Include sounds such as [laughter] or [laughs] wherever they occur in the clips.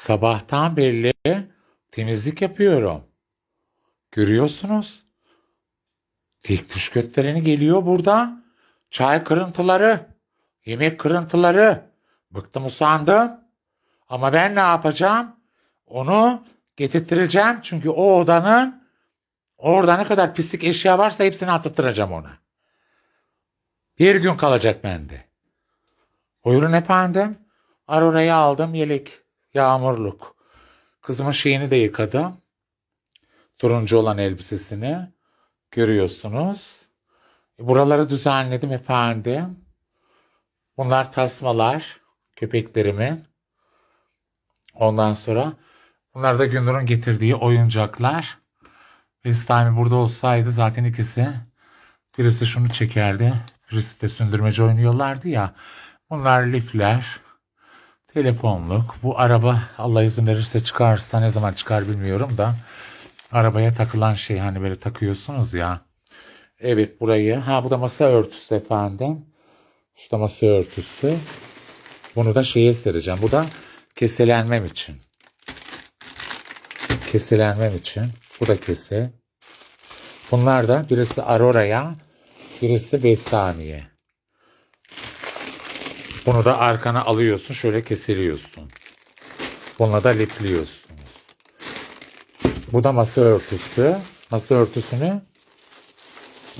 Sabahtan belli temizlik yapıyorum. Görüyorsunuz. Tek tuş götvereni geliyor burada. Çay kırıntıları, yemek kırıntıları. Bıktım usandım. Ama ben ne yapacağım? Onu getirttireceğim. Çünkü o odanın orada ne kadar pislik eşya varsa hepsini attıracağım ona. Bir gün kalacak bende. Buyurun efendim. Aurora'yı aldım yelek, yağmurluk. Kızımın şeyini de yıkadım. Turuncu olan elbisesini. Görüyorsunuz. Buraları düzenledim efendim. Bunlar tasmalar köpeklerimin. Ondan sonra bunlar da Gündür'ün getirdiği oyuncaklar. FaceTime burada olsaydı zaten ikisi birisi şunu çekerdi. Birisi de sündürmeci oynuyorlardı ya. Bunlar lifler. Telefonluk. Bu araba Allah izin verirse çıkarsa ne zaman çıkar bilmiyorum da. Arabaya takılan şey hani böyle takıyorsunuz ya. Evet burayı. Ha bu da masa örtüsü efendim. Şu da masa örtüsü. Bunu da şeye sereceğim. Bu da keselenmem için. Keselenmem için. Bu da kese. Bunlar da birisi Aurora'ya, birisi Bestani'ye. Bunu da arkana alıyorsun, şöyle kesiliyorsun. Bununla da lipliyorsunuz. Bu da masa örtüsü. Masa örtüsünü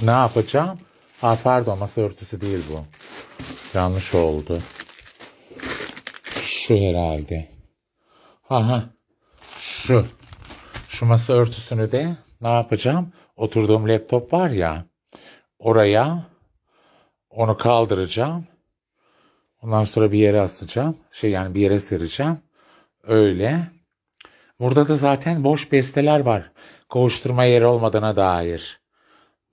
ne yapacağım? Ha pardon masa örtüsü değil bu. Yanlış oldu. Şu herhalde. Aha. Şu. Şu masa örtüsünü de ne yapacağım? Oturduğum laptop var ya. Oraya onu kaldıracağım. Ondan sonra bir yere asacağım. Şey yani bir yere sereceğim. Öyle. Burada da zaten boş besteler var. Kovuşturma yeri olmadığına dair.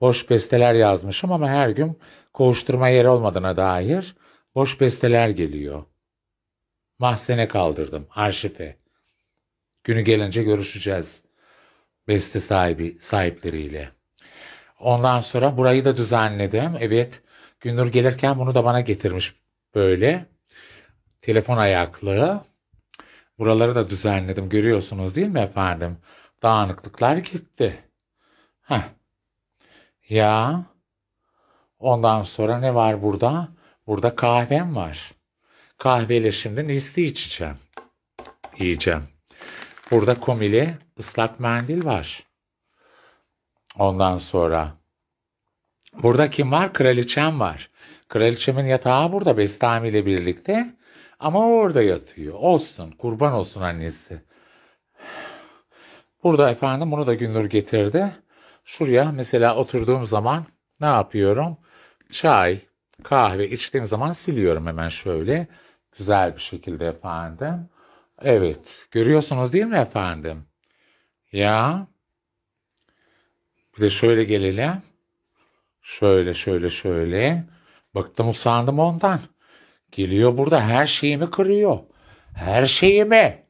Boş besteler yazmışım ama her gün kovuşturma yeri olmadığına dair boş besteler geliyor. Mahzene kaldırdım arşife. Günü gelince görüşeceğiz. Beste sahibi sahipleriyle. Ondan sonra burayı da düzenledim. Evet. Gündür gelirken bunu da bana getirmiş böyle. Telefon ayaklığı. Buraları da düzenledim. Görüyorsunuz değil mi efendim? Dağınıklıklar gitti. Heh. Ya. Ondan sonra ne var burada? Burada kahvem var. Kahveyle şimdi nesli içeceğim. Yiyeceğim. Burada komili ıslak mendil var. Ondan sonra burada kim var? Kraliçem var. Kraliçemin yatağı burada Bestami ile birlikte. Ama orada yatıyor. Olsun. Kurban olsun annesi. Burada efendim bunu da Gündür getirdi. Şuraya mesela oturduğum zaman ne yapıyorum? Çay, kahve içtiğim zaman siliyorum hemen şöyle. Güzel bir şekilde efendim. Evet. Görüyorsunuz değil mi efendim? Ya. Bir de şöyle gelelim. Şöyle şöyle şöyle. Bıktım usandım ondan. Geliyor burada her şeyimi kırıyor. Her şeyimi.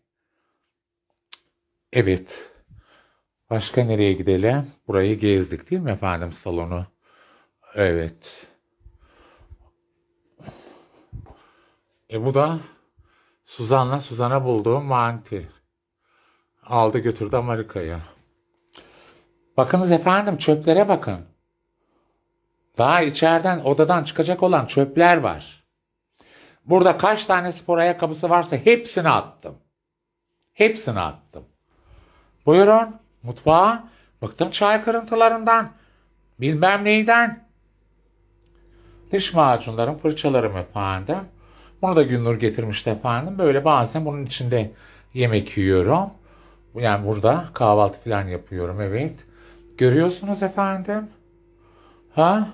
Evet. Başka nereye gidelim? Burayı gezdik değil mi efendim salonu? Evet. E bu da Suzan'la Suzan'a bulduğum manti. Aldı götürdü Amerika'ya. Bakınız efendim çöplere bakın. Daha içeriden odadan çıkacak olan çöpler var. Burada kaç tane spor ayakkabısı varsa hepsini attım. Hepsini attım. Buyurun mutfağa. Bıktım çay kırıntılarından. Bilmem neyden. Diş macunlarım, fırçalarım efendim. Bunu da Günnur getirmişti efendim. Böyle bazen bunun içinde yemek yiyorum. Yani burada kahvaltı falan yapıyorum evet. Görüyorsunuz efendim. Ha?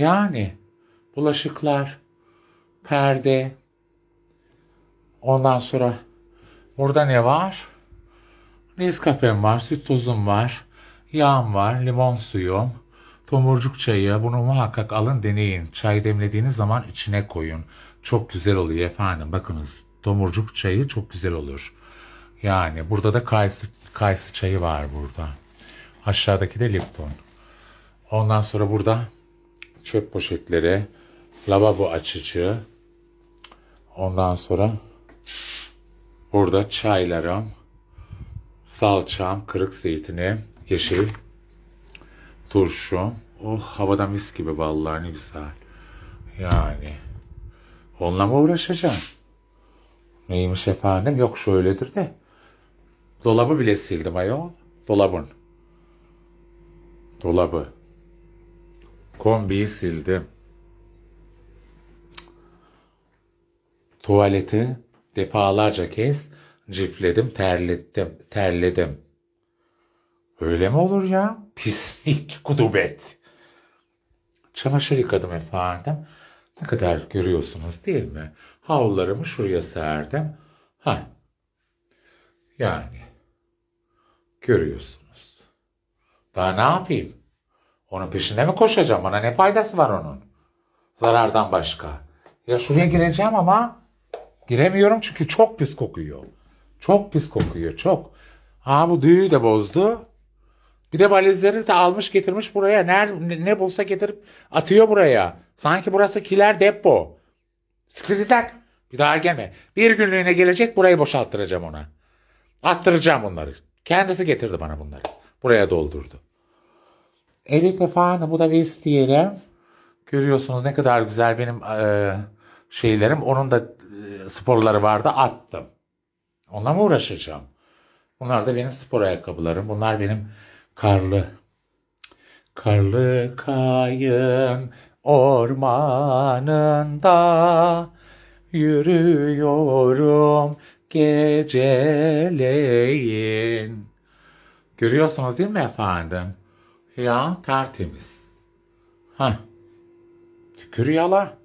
Yani bulaşıklar, perde. Ondan sonra burada ne var? Nescafe'm var, süt tozum var, yağım var, limon suyum, tomurcuk çayı. Bunu muhakkak alın deneyin. Çay demlediğiniz zaman içine koyun. Çok güzel oluyor efendim. Bakınız tomurcuk çayı çok güzel olur. Yani burada da kayısı, kayısı çayı var burada. Aşağıdaki de Lipton. Ondan sonra burada çöp poşetleri, lavabo açıcı. Ondan sonra burada çaylarım, salçam, kırık zeytinim, yeşil turşum. Oh havada mis gibi vallahi ne güzel. Yani onunla mı uğraşacağım? Neymiş efendim? Yok şöyledir de. Dolabı bile sildim ayol. Dolabın. Dolabı. Kombiyi sildim. Tuvaleti defalarca kez cifledim, terlettim, terledim. Öyle mi olur ya? Pislik, kudubet. Çamaşır yıkadım efendim. Ne kadar görüyorsunuz değil mi? Havlularımı şuraya serdim. Ha. Yani. Görüyorsunuz. Daha ne yapayım? Onun peşinde mi koşacağım? Bana ne faydası var onun? Zarardan başka. Ya şuraya gireceğim ama giremiyorum çünkü çok pis kokuyor. Çok pis kokuyor, çok. Ha bu düğü de bozdu. Bir de valizleri de almış getirmiş buraya. Nerede, ne bulsa getirip atıyor buraya. Sanki burası kiler depo. Siktir. Bir daha gelme. Bir günlüğüne gelecek burayı boşalttıracağım ona. Attıracağım bunları. Kendisi getirdi bana bunları. Buraya doldurdu. Evet efendim bu da vestiyerim. Görüyorsunuz ne kadar güzel benim eee, şeylerim. Onun da eee, sporları vardı attım. Onunla mı uğraşacağım? Bunlar da benim spor ayakkabılarım. Bunlar benim karlı karlı kayın ormanında yürüyorum geceleyin. Görüyorsunuz değil mi efendim? Ya tertemiz. Hah. Tükür yala.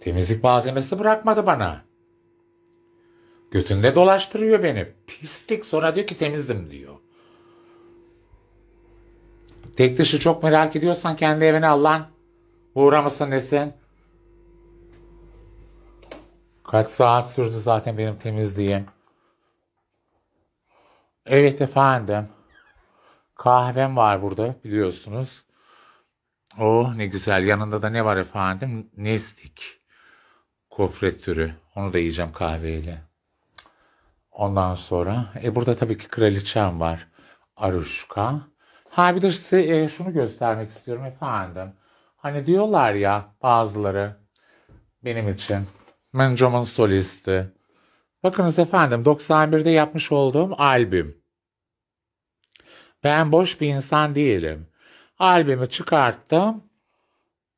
Temizlik malzemesi bırakmadı bana. Götünde dolaştırıyor beni. Pislik sonra diyor ki temizim diyor. Tek dışı çok merak ediyorsan kendi evine al lan. Uğra mısın nesin? Kaç saat sürdü zaten benim temizliğim. Evet efendim. Kahvem var burada biliyorsunuz. Oh ne güzel. Yanında da ne var efendim? Nestik. Kofret türü. Onu da yiyeceğim kahveyle. Ondan sonra e burada tabii ki kraliçem var. Aruşka. Ha bir de size e, şunu göstermek istiyorum efendim. Hani diyorlar ya bazıları benim için. Mencom'un solisti. Bakınız efendim 91'de yapmış olduğum albüm. Ben boş bir insan değilim. Albümü çıkarttım.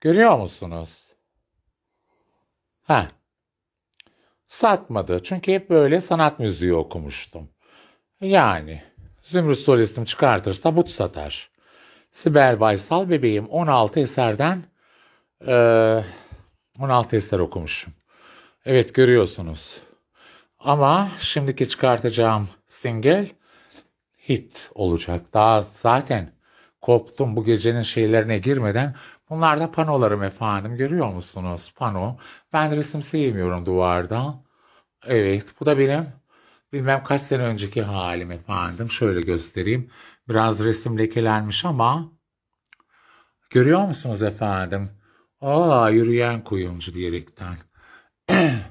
Görüyor musunuz? Ha. Satmadı. Çünkü hep böyle sanat müziği okumuştum. Yani Zümrüt Solistim çıkartırsa but satar. Sibel Baysal bebeğim 16 eserden eee, 16 eser okumuşum. Evet görüyorsunuz. Ama şimdiki çıkartacağım single hit olacak. Daha zaten koptum bu gecenin şeylerine girmeden. Bunlar da panolarım efendim. Görüyor musunuz? Pano. Ben resim sevmiyorum duvarda. Evet bu da benim bilmem kaç sene önceki halim efendim. Şöyle göstereyim. Biraz resim lekelenmiş ama görüyor musunuz efendim? Aa yürüyen kuyumcu diyerekten. [clears throat]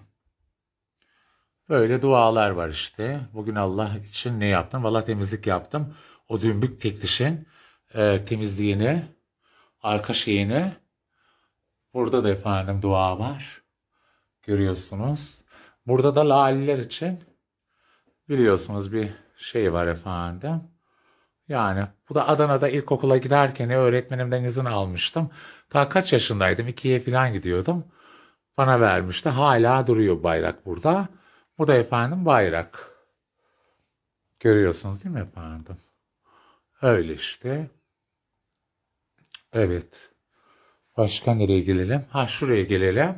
Böyle dualar var işte. Bugün Allah için ne yaptım? Valla temizlik yaptım. O dümbük tek dişin e, temizliğini, arka şeyini. Burada da efendim dua var. Görüyorsunuz. Burada da laliler için biliyorsunuz bir şey var efendim. Yani bu da Adana'da ilkokula giderken öğretmenimden izin almıştım. Ta kaç yaşındaydım? İkiye falan gidiyordum. Bana vermişti. Hala duruyor bayrak burada. Bu da efendim bayrak. Görüyorsunuz değil mi efendim? Öyle işte. Evet. Başka nereye gelelim? Ha şuraya gelelim.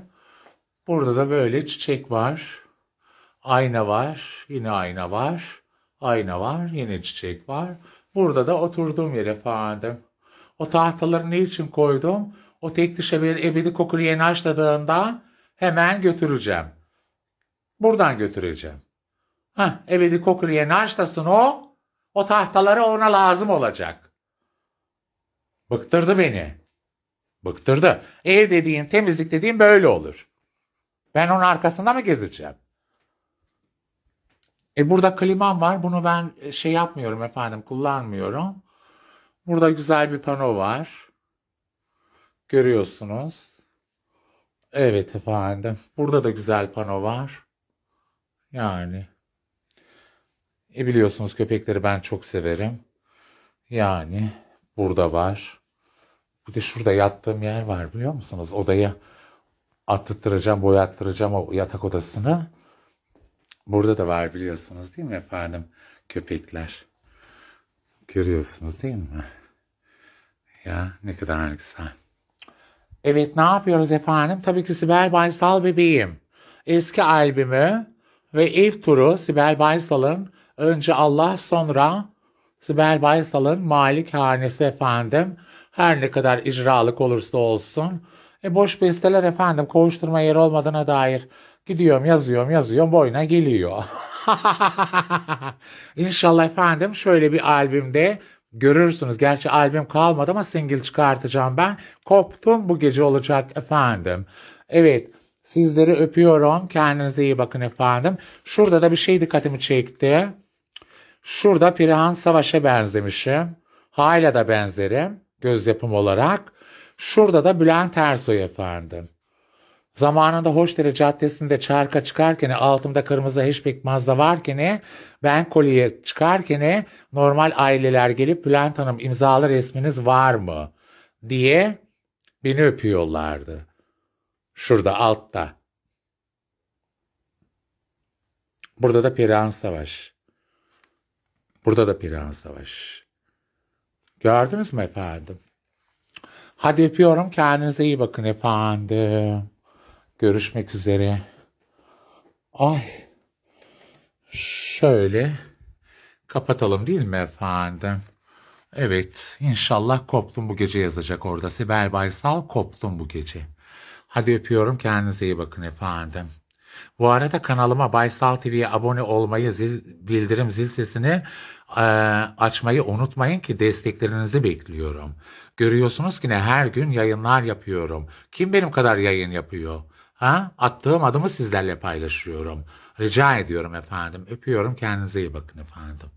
Burada da böyle çiçek var. Ayna var. Yine ayna var. Ayna var. Yine çiçek var. Burada da oturduğum yer efendim. O tahtaları ne için koydum? O tek dişe bir ebedi kokulu yeni açladığında hemen götüreceğim. Buradan götüreceğim. Hah, ebedi kokulu yeni açlasın o. O tahtaları ona lazım olacak. Bıktırdı beni. Bıktırdı. Ev dediğin, temizlik dediğin böyle olur. Ben onun arkasında mı gezeceğim? E burada klimam var. Bunu ben e, şey yapmıyorum efendim. Kullanmıyorum. Burada güzel bir pano var. Görüyorsunuz. Evet efendim. Burada da güzel pano var. Yani. E biliyorsunuz köpekleri ben çok severim. Yani burada var. Bir de şurada yattığım yer var biliyor musunuz? Odayı attıracağım, boyattıracağım o yatak odasını. Burada da var biliyorsunuz değil mi efendim? Köpekler. Görüyorsunuz değil mi? Ya ne kadar güzel. Evet ne yapıyoruz efendim? Tabii ki Sibel Baysal bebeğim. Eski albümü ve ev turu Sibel Baysal'ın önce Allah sonra Sibel Baysal'ın malikhanesi efendim. Her ne kadar icralık olursa olsun. E boş besteler efendim koğuşturma yeri olmadığına dair gidiyorum yazıyorum yazıyorum boyuna geliyor. [laughs] İnşallah efendim şöyle bir albümde görürsünüz. Gerçi albüm kalmadı ama single çıkartacağım ben. Koptum bu gece olacak efendim. Evet sizleri öpüyorum. Kendinize iyi bakın efendim. Şurada da bir şey dikkatimi çekti. Şurada Perihan Savaş'a benzemişim. Hala da benzerim göz yapım olarak. Şurada da Bülent Ersoy efendim. Zamanında Hoşdere Caddesi'nde çarka çıkarken altımda kırmızı hatchback Mazda varken ben kolye çıkarken normal aileler gelip Bülent Hanım imzalı resminiz var mı diye beni öpüyorlardı. Şurada altta. Burada da Perihan Savaş. Burada da Perihan Savaş. Gördünüz mü efendim? Hadi öpüyorum. Kendinize iyi bakın efendim. Görüşmek üzere. Ay. Şöyle kapatalım değil mi efendim? Evet, inşallah koptum bu gece yazacak orada. Sibel Baysal koptum bu gece. Hadi öpüyorum. Kendinize iyi bakın efendim. Bu arada kanalıma Baysal TV'ye abone olmayı, zil, bildirim zil sesini e, açmayı unutmayın ki desteklerinizi bekliyorum. Görüyorsunuz ki ne her gün yayınlar yapıyorum. Kim benim kadar yayın yapıyor? Ha? Attığım adımı sizlerle paylaşıyorum. Rica ediyorum efendim. Öpüyorum. Kendinize iyi bakın efendim.